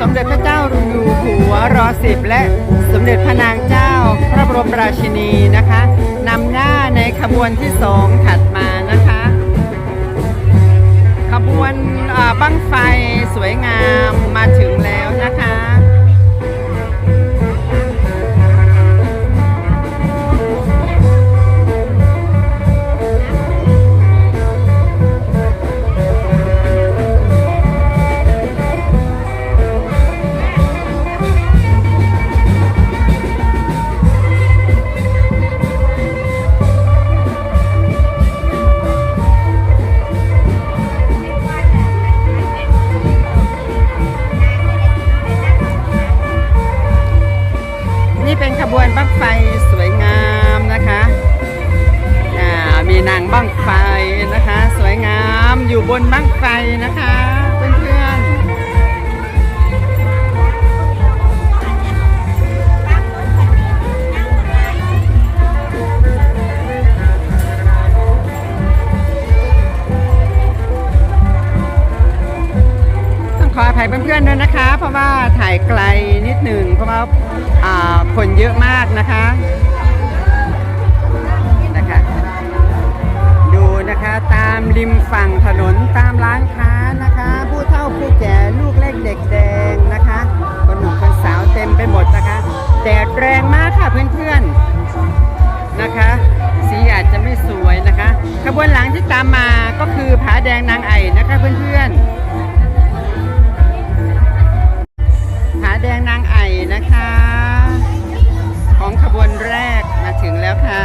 สมเด็จพระเจ้าอยู่หัวรอสิบและสมเด็จพระนางเจ้า พระบรมราชินีนะคะนำหน้าในขบวนที่สองถัดมา บวนบั้งไฟสวยงามนะคะอ่ามีนางบั้งไฟนะคะ สวยงามอยู่บนบั้งไฟนะคะ องขออภัยเพื่อนๆด้วยนะคะ เพราะว่าถ่ายไกลนิดหนึ่งเพราะว่าอ่าคนเยอะมากนะคะนะคะ ดูนะคะตามริมฝั่งถนนตามร้านค้านะคะ ผู้เฒ่าผู้แก่ลูกเล็กเด็กแดงนะคะ คนหนุ่มคนสาวเต็มไปหมดนะคะแดดแรงมากค่ะเพื่อนๆนะคะ สีอาจจะไม่สวยนะคะ ขบวนหลังที่ตามมาก็คือผาแดงนางไอ่นะคะเพื่อนๆ แล้วค่ะ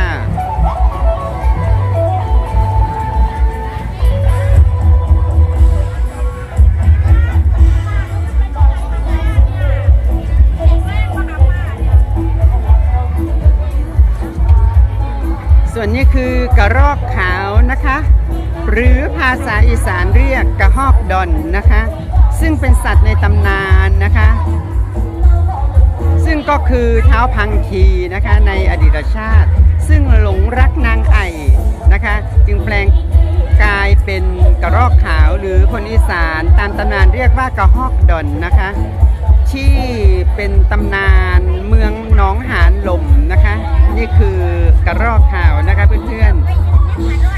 ส่วนนี้คือกระรอกขาวนะคะ หรือภาษาอีสานเรียกกระหอกดอนนะคะ ซึ่งเป็นสัตว์ในตำนานนะคะ ก็คือเท้าพังคีนะคะในอดีตชาติ ซึ่งหลงรักนางไอ่นะคะ จึงแปลงกายเป็นกระรอกขาวหรือคนอีสานตามตำนานเรียกว่ากระหอกดอนนะคะ ที่เป็นตำนานเมืองหนองหานลมนะคะ นี่คือกระรอกขาวนะคะเพื่อนๆ